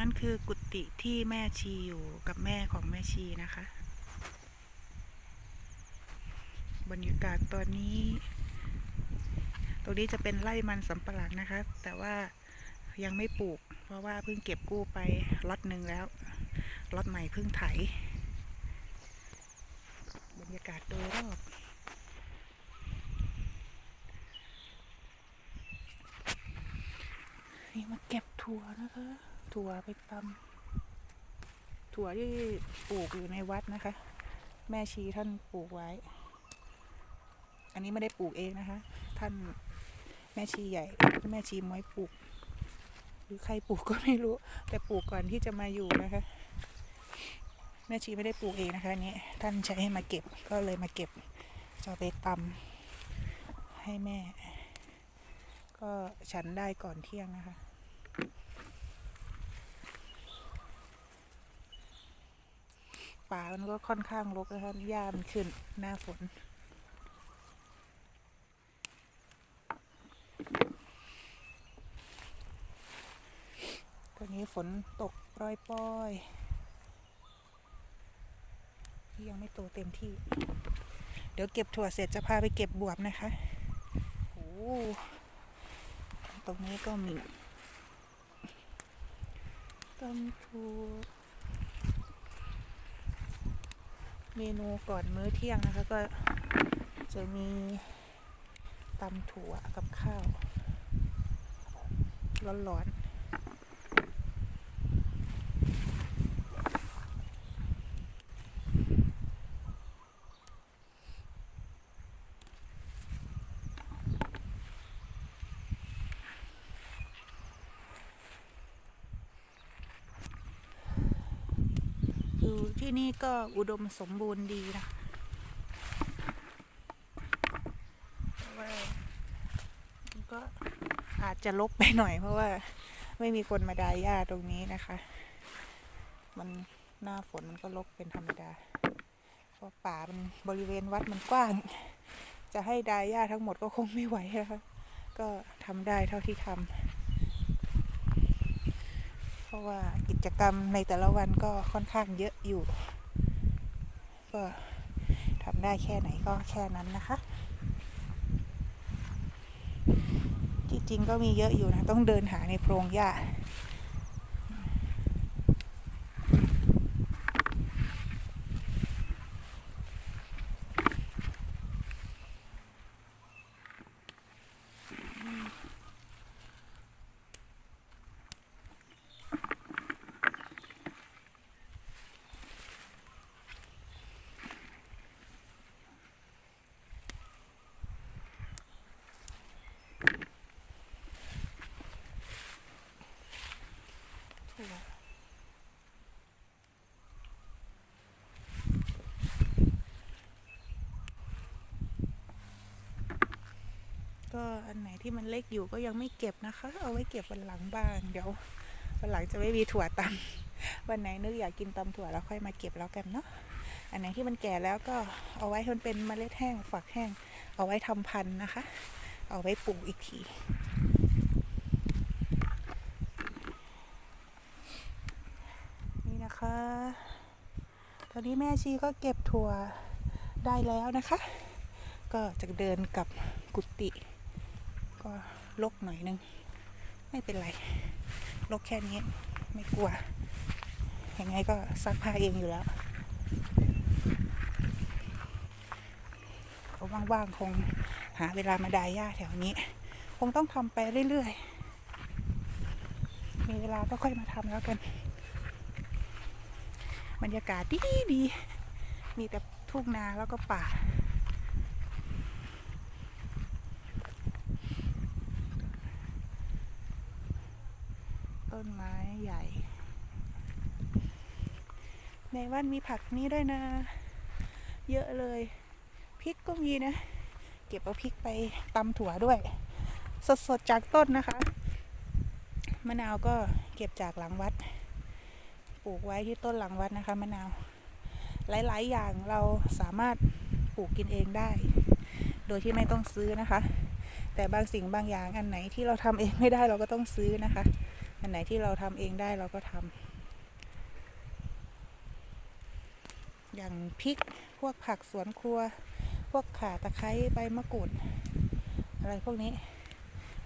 นั้นคือกุฏิที่แม่ชีอยู่กับแม่ของแม่ชีนะคะ บรรยากาศตอนนี้ ตรงนี้จะเป็นไร่มันสำปะหลังนะคะ แต่ว่ายังไม่ปลูก เพราะว่าเพิ่งเก็บกู้ไปล็อตหนึ่งแล้วล็อตใหม่เพิ่งไถ บรรยากาศโดยรอบนี่มาเก็บถั่วนะคะ ถั่วไปตำถั่วที่ปลูกอยู่ในวัดนะคะ แม่ชีท่านปลูกไว้ อันนี้ไม่ได้ปลูกเองนะคะ ท่านแม่ชีใหญ่แม่ชีม้อยปลูก หรือใครปลูกก็ไม่รู้ แต่ปลูกก่อนที่จะมาอยู่นะคะ แม่ชีไม่ได้ปลูกเองนะคะอันนี้ท่านใช้ให้มาเก็บก็เลยมาเก็บจะเอาไปตำให้แม่ ก็ฉันได้ก่อนเที่ยงนะคะ ป่า มันก็ค่อนข้างรกนะคะหญ้ามันขึ้นหน้าฝน ตอนนี้ฝนตกปล่อยๆที่ยังไม่โตเต็มที่ เดี๋ยวเก็บถั่วเสร็จจะพาไปเก็บบวบนะคะโอ้ตรงนี้ก็มีต้นถั่ว เมนูก่อนมื้อเที่ยงนะคะก็จะมีตำถั่วกับข้าวร้อนๆ อยู่ที่นี่ก็อุดมสมบูรณ์ดีนะก็อาจจะลกไปหน่อยเพราะว่าไม่มีคนมาดายหญ้าตรงนี้นะคะ มันหน้าฝนมันก็ลกเป็นธรรมดา เพราะป่ามันบริเวณวัดมันกว้าง จะให้ดายหญ้าทั้งหมดก็คงไม่ไหวนะคะ ก็ทำได้เท่าที่ทำ เพราะว่ากิจกรรมในแต่ละวันก็ค่อนข้างเยอะอยู่ ก็ทำได้แค่ไหนก็แค่นั้นนะคะจริงๆก็มีเยอะอยู่นะ ต้องเดินหาในโพรงหญ้า ถั่วก็ อันไหนที่มันเล็กอยู่ก็ยังไม่เก็บนะคะ เอาไว้เก็บวันหลังบ้าง เดี๋ยววันหลังจะไม่มีถั่วตำวันไหนนึกอยากกินตำถั่วแล้วค่อยมาเก็บแล้วกันเนาะ อันไหนที่มันแก่แล้วก็เอาไว้มันเป็นเมล็ดแห้งฝักแห้ง เอาไว้ทำพันธุ์นะคะ เอาไว้ปลูกอีกทีนี่นะคะ ตอนนี้แม่ชีก็เก็บถั่วได้แล้วนะคะ ก็จะเดินกับกุฏิ ก็ลกหน่อยนึง ไม่เป็นไร ลกแค่นี้ไม่กลัว ยังไงก็ซักผ้าเองอยู่แล้วว่างๆคงหาเวลามาดายหญ้าแถวนี้ คงต้องทำไปเรื่อยๆ มีเวลาก็ค่อยมาทำแล้วกัน บรรยากาศดีดี มีแต่ทุ่งนาแล้วก็ป่า ต้นไม้ใหญ่ ในบ้านมีผักนี้ด้วยนะ เยอะเลยพริกก็มีนะ เก็บเอาพริกไปตำถั่วด้วย สดๆจากต้นนะคะ มะนาวก็เก็บจากหลังวัด ปลูกไว้ที่ต้นหลังวัดนะคะมะนาว หลายๆ อย่างเราสามารถปลูกกินเองได้ โดยที่ไม่ต้องซื้อนะคะแต่บางสิ่งบางอย่างอันไหนที่เราทำเองไม่ได้เราก็ต้องซื้อนะคะ อันไหนที่เราทำเองได้เราก็ทำอย่างพริกพวกผักสวนครัว พวกข่าตะไคร้ใบมะกรูดอะไรพวกนี้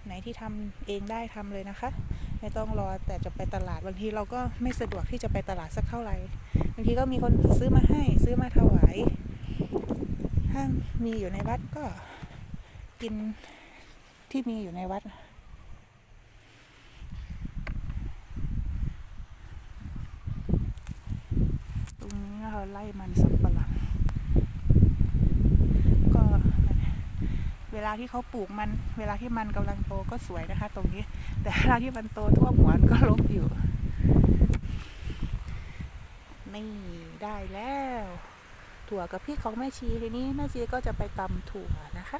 ไหนที่ทำเองได้ทำเลยนะคะ ไม่ต้องรอแต่จะไปตลาดบางทีเราก็ไม่สะดวกที่จะไปตลาดสักเท่าไหร่บางทีก็มีคนซื้อมาให้ซื้อมาถวายถ้ามีอยู่ในวัดก็กินที่มีอยู่ในวัด ตรงนี้นะคะไล่ มันสับปะหลังก็เวลาที่เขาปลูกมัน เวลาที่มันกำลังโตก็สวยนะคะ ตรงนี้ แต่เวลาที่มันโตทั่วหัวมันก็รกอยู่นี่ได้แล้ว ถั่วกับพริกของแม่ชีทีนี้แม่ชีก็จะไปตำถั่วนะคะ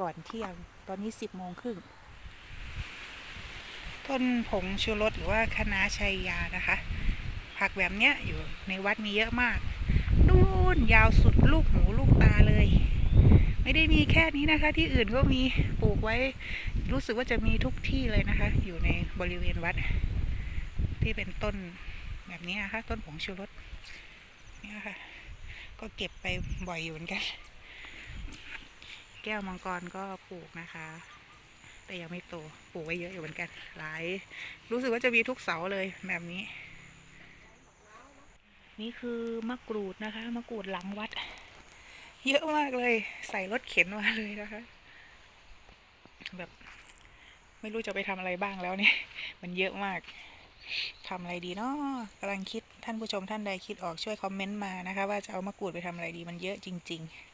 ก่อนเที่ยงตอนนี้สิบโมงครึ่งต้นผงชูรสหรือว่าคณะชัยยานะคะ ผักแบบเนี้ยอยู่ในวัดมีเยอะมากนู่นยาวสุดลูกหูลูกตาเลย ไม่ได้มีแค่นี้นะคะ ที่อื่นก็มีปลูกไว้ รู้สึกว่าจะมีทุกที่เลยนะคะ อยู่ในบริเวณวัด ที่เป็นต้นแบบนี้นะคะต้นผงชูรสเนี่ยค่ะ ก็เก็บไปบ่อยอยู่เหมือนกัน แก้วมังกรก็ปลูกนะคะ แต่ยังไม่โตปลูกไว้เยอะอยู่เหมือนกัน หลาย รู้สึกว่าจะมีทุกเสาเลยแบบนี้ นี่คือมะกรูดนะคะ มะกรูดหลังวัด เยอะมากเลย ใส่รถเข็นมาเลยนะคะ แบบ ไม่รู้จะไปทำอะไรบ้างแล้วเนี่ย มันเยอะมากทำอะไรดีเนาะกำลังคิดท่านผู้ชมท่านใดคิดออกช่วยคอมเมนต์มานะคะ ว่าจะเอามะกรูดไปทำอะไรดีมันเยอะจริง ๆ